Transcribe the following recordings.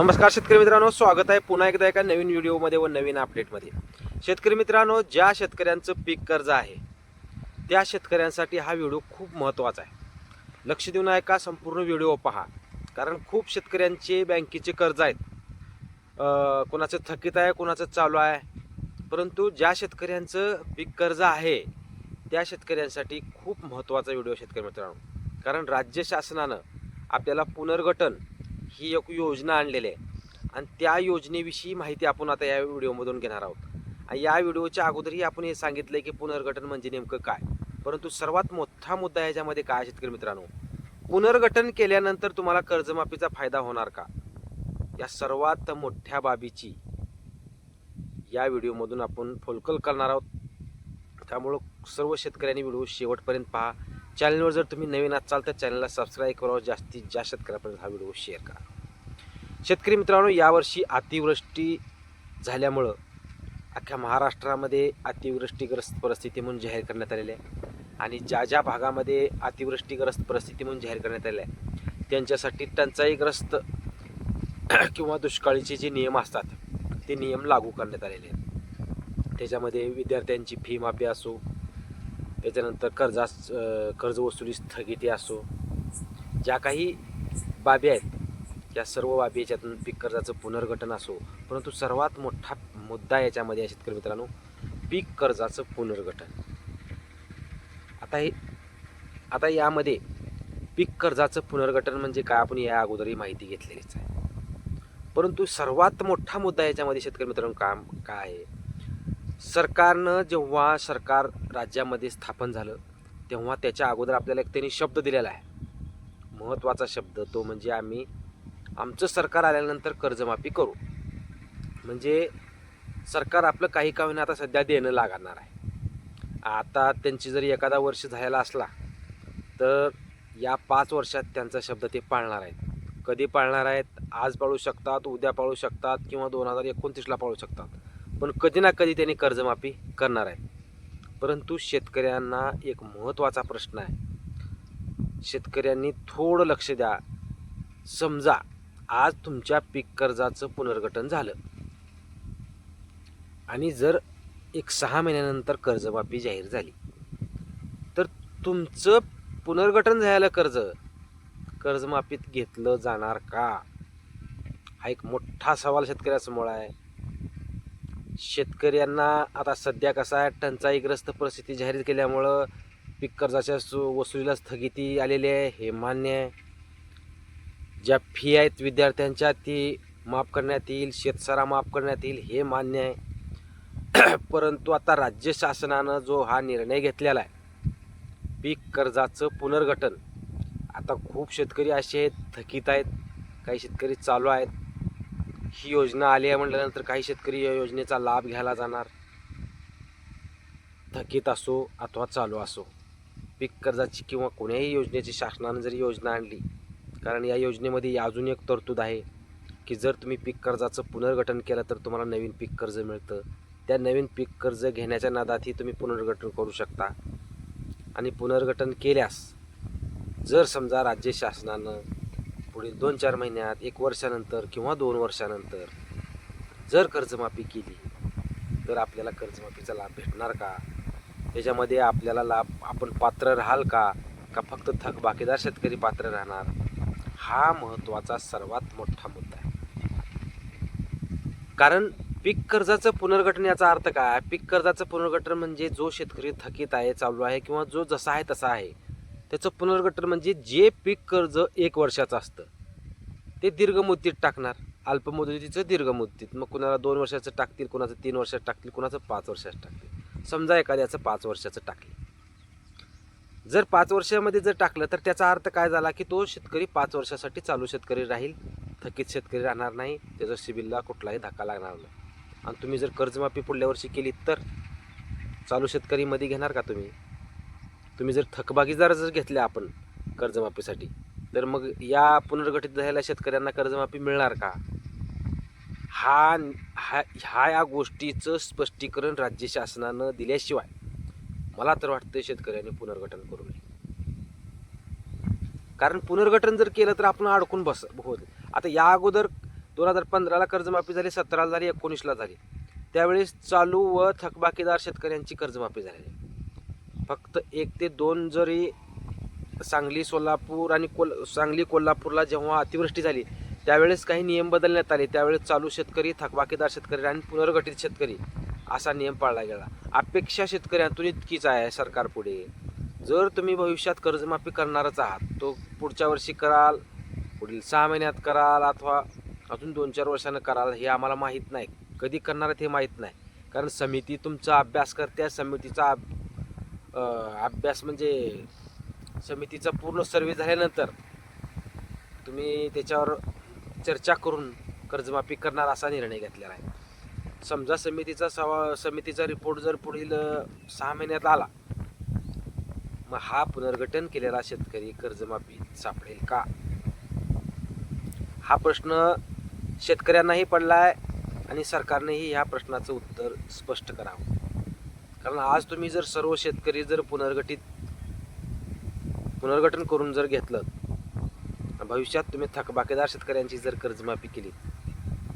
नमस्कार शेतकरी मित्रांनो स्वागत आहे पुन्हा एकदा एका नवीन व्हिडिओमध्ये व नवीन अपडेटमध्ये शेतकरी मित्रांनो ज्या शेतकऱ्यांचं पीक कर्ज आहे त्या शेतकऱ्यांसाठी हा व्हिडिओ खूप महत्त्वाचा आहे. लक्ष देऊन ऐका संपूर्ण व्हिडिओ पहा. कारण खूप शेतकऱ्यांचे बँकेचे कर्ज आहेत. कोणाचं थकीत आहे कोणाचं चालू आहे. परंतु ज्या शेतकऱ्यांचं पीक कर्ज आहे त्या शेतकऱ्यांसाठी खूप महत्त्वाचा व्हिडिओ शेतकरी मित्रांनो. कारण राज्य शासनानं आपल्याला पुनर्गठन ही एक योजना आणलेली आहे. आणि त्या योजनेविषयी माहिती आपण आता या व्हिडिओमधून घेणार आहोत. आणि या व्हिडिओच्या अगोदरही आपण हे सांगितलं आहे की पुनर्गठन म्हणजे नेमकं काय? परंतु सर्वात मोठा मुद्दा याच्यामध्ये काय शेतकरी मित्रांनो? पुनर्गठन केल्यानंतर तुम्हाला कर्जमाफीचा फायदा होणार का? या सर्वात मोठ्या बाबीची या व्हिडिओमधून आपण फोलकल करणार आहोत. त्यामुळं सर्व शेतकऱ्यांनी व्हिडिओ शेवटपर्यंत पहा. चॅनलवर जर तुम्ही नवीन असाल तर चॅनलला सबस्क्राईब करावं जास्तीत जास्त शेतकऱ्यापर्यंत हा व्हिडिओ शेअर करा. शेतकरी मित्रांनो यावर्षी अतिवृष्टी झाल्यामुळं अख्ख्या महाराष्ट्रामध्ये अतिवृष्टीग्रस्त परिस्थिती म्हणून जाहीर करण्यात आलेली आहे. आणि ज्या ज्या भागामध्ये अतिवृष्टीग्रस्त परिस्थिती म्हणून जाहीर करण्यात आलेली आहे त्यांच्यासाठी टंचाईग्रस्त किंवा दुष्काळीचे जे नियम असतात ते नियम लागू करण्यात आलेले आहेत. त्याच्यामध्ये विद्यार्थ्यांची फी माफी असो त्याच्यानंतर कर्जास कर्ज कर्जवसुली स्थगिती असो ज्या काही बाबी आहेत या सर्व बाबी याच्यातून पीक कर्जाचं पुनर्गठन असो परंतु सर्वात मोठा मुद्दा याच्यामध्ये आहे शेतकरी मित्रांनो पीक कर्जाचं पुनर्गठन. आता हे आता यामध्ये पीक कर्जाचं पुनर्गठन म्हणजे काय? आपण या अगोदरही माहिती घेतलेलीच आहे. परंतु सर्वात मोठा मुद्दा याच्यामध्ये शेतकरी मित्रांनो काम काय आहे? सरकारनं जेव्हा सरकार राज्यामध्ये स्थापन झालं तेव्हा त्याच्या अगोदर आपल्याला एक त्यांनी शब्द दिलेला आहे. महत्त्वाचा शब्द तो म्हणजे आम्ही आमचं सरकार आल्यानंतर कर्जमाफी करू. म्हणजे सरकार आपलं काही का होईना आता सध्या देणं लागणार आहे. आता त्यांची जरी एखादा वर्ष झालेला असला तर या पाच वर्षात त्यांचा शब्द ते पाळणार आहेत. कधी पाळणार आहेत? आज पाळू शकतात उद्या पाळू शकतात किंवा दोन हजार एकोणतीसला पाळू शकतात. पण कधी ना कधी त्यांनी कर्जमाफी करणार आहे. परंतु शेतकऱ्यांना एक महत्त्वाचा प्रश्न आहे. शेतकऱ्यांनी थोडं लक्ष द्या. समजा आज तुमच्या पीक कर्जाचं पुनर्गठन झालं. आणि जर एक सहा महिन्यानंतर कर्जमाफी जाहीर झाली तर तुमचं पुनर्गठन झालेलं कर्ज कर्जमाफीत घेतलं जाणार का? हा एक मोठा सवाल शेतकऱ्यासमोर आहे. शेतकऱ्यांना आता सध्या कसा आहे टंचाईग्रस्त परिस्थिती जाहीर केल्यामुळं पीक कर्जाच्या सु वसुलीला स्थगिती आलेली आहे हे मान्य आहे. ज्या फी आहेत विद्यार्थ्यांच्या ती माफ करण्यात येईल शेतसारा माफ करण्यात येईल हे मान्य आहे. परंतु आता राज्य शासनानं जो हा निर्णय घेतलेला आहे पीक कर्जाचं पुनर्गठन आता खूप शेतकरी असे आहेत थकीत आहेत काही शेतकरी चालू आहेत ही योजना आली आहे म्हटल्यानंतर काही शेतकरी या योजनेचा लाभ घ्यायला जाणार. थकीत असो अथवा चालू असो पीक कर्जाची किंवा कोण्याही योजनेची शासनानं जरी योजना आणली कारण या योजनेमध्ये अजून एक तरतूद आहे की जर तुम्ही पीक कर्जाचं पुनर्गठन केलं तर तुम्हाला नवीन पीक कर्ज मिळतं. त्या नवीन पीक कर्ज घेण्याच्या नादातही तुम्ही पुनर्गठन करू शकता. आणि पुनर्गठन केल्यास जर समजा राज्य शासनानं पुढील दोन चार महिन्यात एक वर्षानंतर किंवा दोन वर्षानंतर जर कर्जमाफी केली तर आपल्याला कर्जमाफीचा लाभ भेटणार का? त्याच्यामध्ये आपल्याला लाभ आपण पात्र राहाल का? का फक्त थकबाकीदार शेतकरी पात्र राहणार? हा महत्त्वाचा सर्वात मोठा मुद्दा आहे. कारण पीक कर्जाचं पुनर्गठन याचा अर्थ काय? पीक कर्जाचं पुनर्गठन म्हणजे जो शेतकरी थकीत आहे चालू आहे किंवा जो जसा आहे तसा आहे त्याचं पुनर्गठन म्हणजे जे पीक कर्ज एक वर्षाचं असतं ते दीर्घ मुदतीत टाकणार. अल्पमुदतीचं दीर्घ मुदतीत मग कुणाला दोन वर्षाचं टाकतील कुणाचं तीन वर्षात टाकतील कुणाचं पाच वर्षाचं टाकतील. समजा एखाद्याचं पाच वर्षाचं टाकले. जर पाच वर्षामध्ये जर टाकलं तर त्याचा अर्थ काय झाला की तो शेतकरी पाच वर्षासाठी चालू शेतकरी राहील. थकीत शेतकरी राहणार नाही. त्याचा सिबिलला कुठलाही धक्का लागणार नाही. आणि तुम्ही जर कर्जमाफी पुढल्या वर्षी केली तर चालू शेतकरीमध्ये घेणार का तुम्ही? तुम्ही जर थकबाकीदार जर घेतले आपण कर्जमाफीसाठी तर मग या पुनर्गठित झालेल्या शेतकऱ्यांना कर्जमाफी मिळणार का? हा हा ह्या या गोष्टीचं स्पष्टीकरण राज्य शासनानं दिल्याशिवाय मला तर वाटतं शेतकऱ्यांनी पुनर्गठन करू नये. कारण पुनर्गठन जर केलं तर आपण अडकून बस होत. आता या अगोदर दोन हजार पंधराला कर्जमाफी झाली सतराला झाली एकोणीसला झाली. त्यावेळेस चालू व थकबाकीदार शेतकऱ्यांची कर्जमाफी झालेली. फक्त एक ते दोन जरी सांगली सोलापूर आणि कोल सांगली कोल्हापूरला जेव्हा अतिवृष्टी झाली त्यावेळेस काही नियम बदलण्यात आले. त्यावेळेस चालू शेतकरी थकबाकीदार शेतकरी आणि पुनर्गठित शेतकरी असा नियम पाळला गेला. अपेक्षा शेतकऱ्यांतून इतकीच आहे सरकारपुढे जर तुम्ही भविष्यात कर्जमाफी करणारच आहात तो पुढच्या वर्षी कराल पुढील सहा महिन्यात कराल अथवा अजून दोन चार वर्षानं कराल हे आम्हाला माहीत नाही. कधी करणार हे माहीत नाही. कारण समिती तुमचा अभ्यास करते समितीचा अभ्यास म्हणजे समितीचा पूर्ण सर्वे झाल्यानंतर तुम्ही त्याच्यावर चर्चा करून कर्जमाफी करणार असा निर्णय घेतलेला आहे. समजा समितीचा सवा समितीचा रिपोर्ट जर पुढील सहा महिन्यात आला मग हा पुनर्गठन केलेला शेतकरी कर्जमाफी सापडेल का? हा प्रश्न शेतकऱ्यांनाही पडला आहे आणि सरकारनेही ह्या प्रश्नाचं उत्तर स्पष्ट करावं. कारण आज तुम्ही जर सर्व शेतकरी जर पुनर्गठित पुनर्गठन करून जर घेतलं भविष्यात तुम्ही थकबाकीदार शेतकऱ्यांची जर कर्जमाफी केली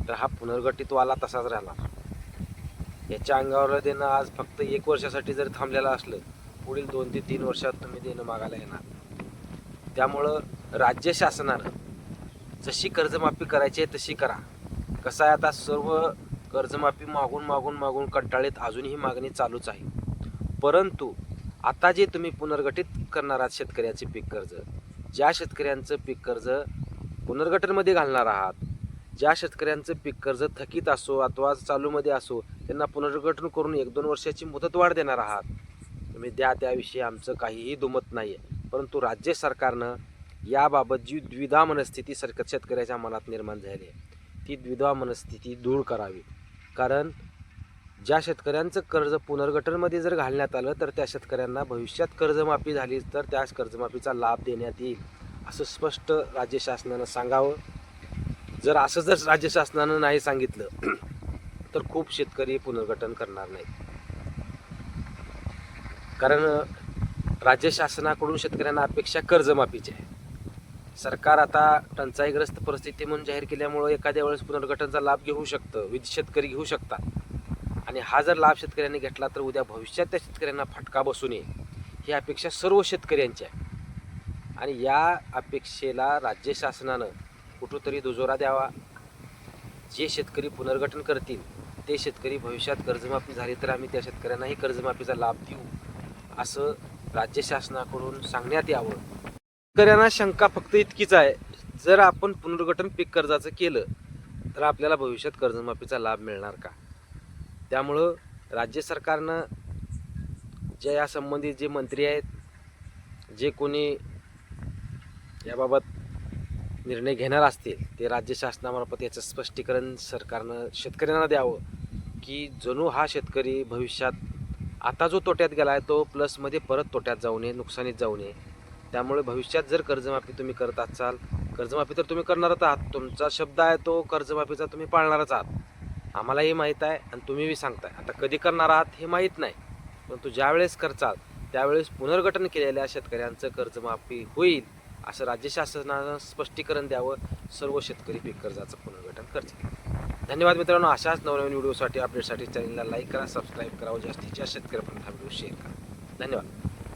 तर हा पुनर्गठितवाला तसाच राहणार. याच्या अंगावर देणं आज फक्त एक वर्षासाठी जर थांबलेलं असलं पुढील दोन ते तीन वर्षात तुम्ही देणं मागायला येणार. त्यामुळं राज्य शासनानं जशी कर्जमाफी करायची आहे तशी करा. कसं आहे आता सर्व कर्जमाफी मागून मागून मागून कंटाळीत अजूनही मागणी चालूच आहे. परंतु आता जे तुम्ही पुनर्गठित करणार आहात शेतकऱ्याचे पीक कर्ज ज्या शेतकऱ्यांचं पीक कर्ज पुनर्गठनमध्ये घालणार आहात ज्या शेतकऱ्यांचं पीक कर्ज थकीत असो अथवा चालूमध्ये असो त्यांना पुनर्गठन करून एक दोन वर्षाची मुदतवाढ देणार आहात. तुम्ही द्या त्याविषयी आमचं काहीही दुमत नाही आहे परंतु राज्य सरकारनं याबाबत जी द्विधा मनस्थिती सरकार शेतकऱ्याच्या मनात निर्माण झाली आहे ती द्विधा मनस्थिती दूर करावी. कारण ज्या शेतकऱ्यांचं कर्ज पुनर्गठनमध्ये जर घालण्यात आलं तर त्या शेतकऱ्यांना भविष्यात कर्जमाफी झाली तर त्या कर्जमाफीचा लाभ देण्यात येईल असं स्पष्ट राज्य शासनानं सांगावं. जर असं जर राज्य शासनानं नाही सांगितलं तर खूप शेतकरी पुनर्गठन करणार नाहीत. कारण राज्य शासनाकडून शेतकऱ्यांना अपेक्षा कर्जमाफीची आहे. सरकार आता टंचाईग्रस्त परिस्थिती म्हणून जाहीर केल्यामुळं एखाद्या वेळेस पुनर्गठनचा लाभ घेऊ शकतं विधी शेतकरी घेऊ शकतात. आणि हा जर लाभ शेतकऱ्यांनी घेतला तर उद्या भविष्यात त्या शेतकऱ्यांना फटका बसू नये. ही अपेक्षा सर्व शेतकऱ्यांची आहे. आणि या अपेक्षेला राज्य शासनानं कुठंतरी दुजोरा द्यावा. जे शेतकरी पुनर्गठन करतील ते शेतकरी भविष्यात कर्जमाफी झाली तर आम्ही त्या शेतकऱ्यांनाही कर्जमाफीचा लाभ देऊ असं राज्य शासनाकडून सांगण्यात यावं. शेतकऱ्यांना शंका फक्त इतकीच आहे. जर आपण पुनर्गठन पीक कर्जाचं केलं तर आपल्याला भविष्यात कर्जमाफीचा लाभ मिळणार का? त्यामुळं राज्य सरकारनं जे या संबंधित जे मंत्री आहेत जे कोणी याबाबत निर्णय घेणार असतील ते राज्य शासनामार्फत याचं स्पष्टीकरण सरकारनं शेतकऱ्यांना द्यावं की जणू हा शेतकरी भविष्यात आता जो तोट्यात गेला आहे तो प्लसमध्ये परत तोट्यात जाऊ नये नुकसानीत जाऊ नये. त्यामुळे भविष्यात जर कर्जमाफी तुम्ही करत असाल कर्जमाफी तर तुम्ही करणारच आहात. तुमचा शब्द आहे तो कर्जमाफीचा तुम्ही पाळणारच आहात. आम्हालाही माहीत आहे आणि तुम्ही सांगताय. आता कधी करणार आहात हे माहीत नाही. परंतु ज्यावेळेस करचाल त्यावेळेस पुनर्गठन केलेल्या शेतकऱ्यांचं कर्जमाफी होईल असं राज्य शासनानं स्पष्टीकरण द्यावं सर्व शेतकरी पीक कर्जाचं पुनर्गठन करतील. धन्यवाद मित्रांनो. अशाच नवनवीन व्हिडिओसाठी अपडेटसाठी चॅनलला लाईक करा सबस्क्राईब करा व जास्तीत जास्त शेतकऱ्यापर्यंत हा व्हिडिओ शेअर करा. धन्यवाद.